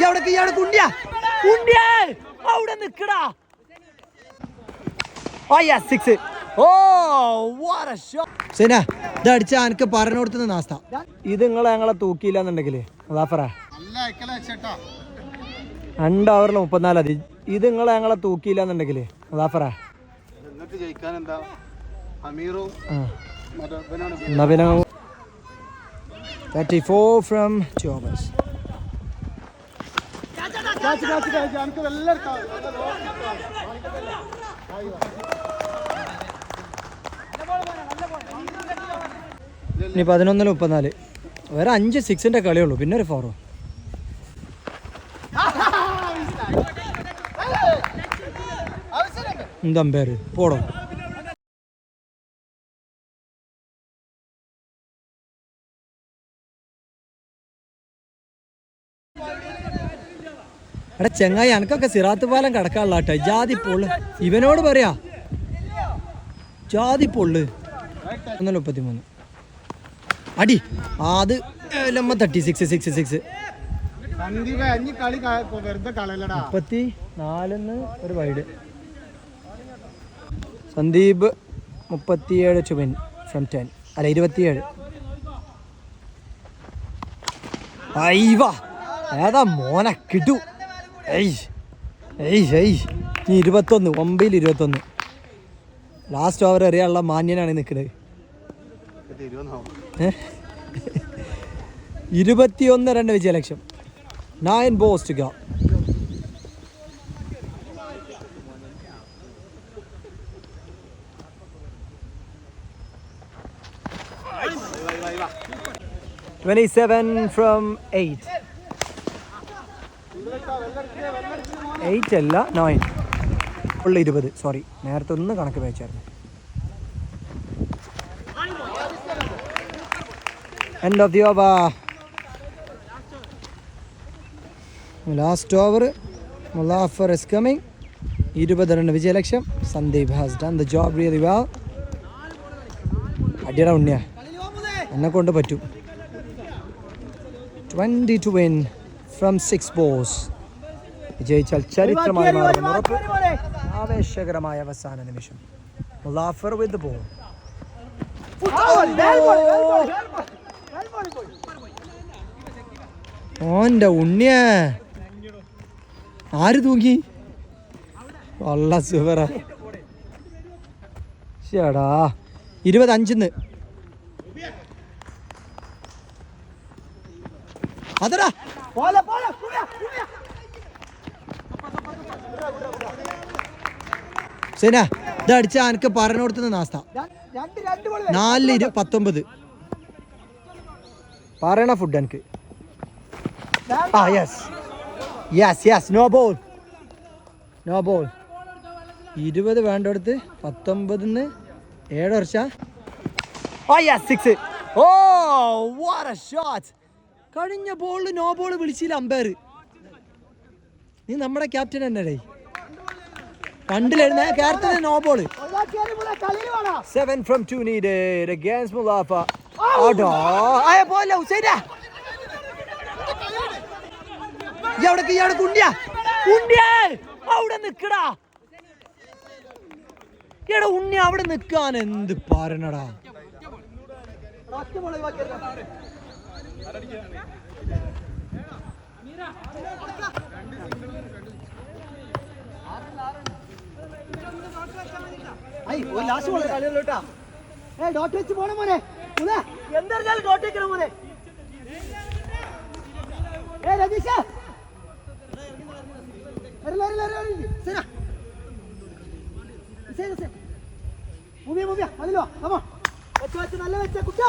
എവിടേക്ക്? ഇയാൾ കുണ്ടിയാ കുണ്ടിയ അവിടെ നിക്കടാ ആ yeah six oh what a shot സേന ഇത് അടിച്ച അനക്ക് പറഞ്ഞു കൊടുത്തത് നാസ്ത. ഇത് നിങ്ങൾ ഞങ്ങളെ തൂക്കിയില്ല എന്നുണ്ടെങ്കിലേ മുസാഫറ രണ്ട് ഓവറിൽ മുപ്പത്തിനാല് അതി. ഇത് നിങ്ങൾ ഞങ്ങളെ തൂക്കിയില്ല എന്നുണ്ടെങ്കിലേ മുസാഫറ എന്നിട്ട് ജയിക്കാൻ എന്താ അമീറും മറ്റേ ഇവനാണ് എന്നാ പിന്നെ തേർട്ടി ഫോർ ഫ്രം ചോമസ് കാച്ച് കാച്ച് കാച്ച്. നമുക്ക് എടുക്കാം ഇനി പതിനൊന്നിൽ മുപ്പത്തിനാല്. വേറെ അഞ്ച് സിക്സിന്റെ കളിയുള്ളൂ. പിന്നെ ഒരു ഫോറോ എന്തമ്പേര് പേര് പോടോ. എടാ ചെങ്ങായി എനക്കൊക്കെ സിറാത്ത് പാലം കിടക്കാനുള്ള കേട്ടോ ജാതി പൊള്ള്. ഇവനോട് പറയാ. ജാതി പൊള്ള്. ഒന്നല്ല മുപ്പത്തി മൂന്ന് അടി. അത് ലമ്മ തട്ടി. സിക്സ് സിക്സ് സിക്സ് മുപ്പത്തി നാലിന്ന് ഒരു വൈഡ്. സന്ദീപ് മുപ്പത്തിയേഴ് ചുവൻ ഫ്രം ടെൻ അല്ല ഇരുപത്തിയേഴ്. ഐവ ഏതാ മോനെ കിട്ടു ഏയ് ഏയ് ഏയ്. ഇനി ഇരുപത്തൊന്ന് ഒമ്പതിൽ ഇരുപത്തൊന്ന്. ലാസ്റ്റ് ഓവർ എറിയാനുള്ള മാന്യനാണ് നിൽക്കുന്നത് ഇരുപത്തിയൊന്ന് രണ്ട് വിജയലക്ഷ്യം nine balls to go Twenty-seven from eight. Eight അല്ല നയൻ ഉള്ള ഇരുപത്. സോറി നേരത്തെ ഒന്ന് കണക്ക് വെച്ചായിരുന്നു. End of the over last over മുലാഫർ is coming ഇരുപത് രണ്ട് വിജയലക്ഷ്യം. Sandeep has done the job really well അടിയട ഉണ്ണിയ. എന്നെ കൊണ്ട് പറ്റും. Twenty to win from six balls വിജയിച്ചാൽ ചരിത്രമായി മാറുമെന്ന് ഉറപ്പ്. ആവേശകരമായ അവസാന നിമിഷം. മുലാഫർ വിത്ത് ബോൾ ഓന്റെ ഉണ്ണിയ. ആര് തൂങ്ങി? വള്ള സുവറ ചേടാ ഇരുപത്തഞ്ചിന്ന് അതടാ. സേന ഇത് അടിച്ച അനക്ക് പറഞ്ഞു കൊടുത്തുന്ന നാസ്ത. നാല് ഇരു പത്തൊമ്പത്. പറയണ ഫുഡ് എനിക്ക് ആ yes yes yes no ball no ball ഇരുപത് വേണ്ടടുത്ത് പത്തൊമ്പതിന്ന് ഏഴ് വർഷ. ആ yes six oh what a shot കഴിഞ്ഞ ബോളിൽ നോ ബോൾ വിളിച്ചില്ല അമ്പയർ നീ നമ്മുടെ ക്യാപ്റ്റൻ തന്നെ രണ്ടിലെഴുന്ന captain no ball seven from two need against മുലാഫ ഓടോ ആയ പോലെ ഉസൈരാ എവിടേക്ക് ഇയാൾ കുണ്ടിയാ കുണ്ടിയേ അവിടെ നിക്കടാ. എടാ ഉണ്ണി അവിടെ നിക്കാൻ എന്ത് പാരണടാ എന്തെറിഞ്ഞാലും ഡോട്ടേക്കണം മോനെ. ഏ രതീഷ. മൂവിയ മൂവിയ അതിലോ. അമ്മ വെച്ച് വെച്ച് നല്ല വെച്ച കുട്ടാ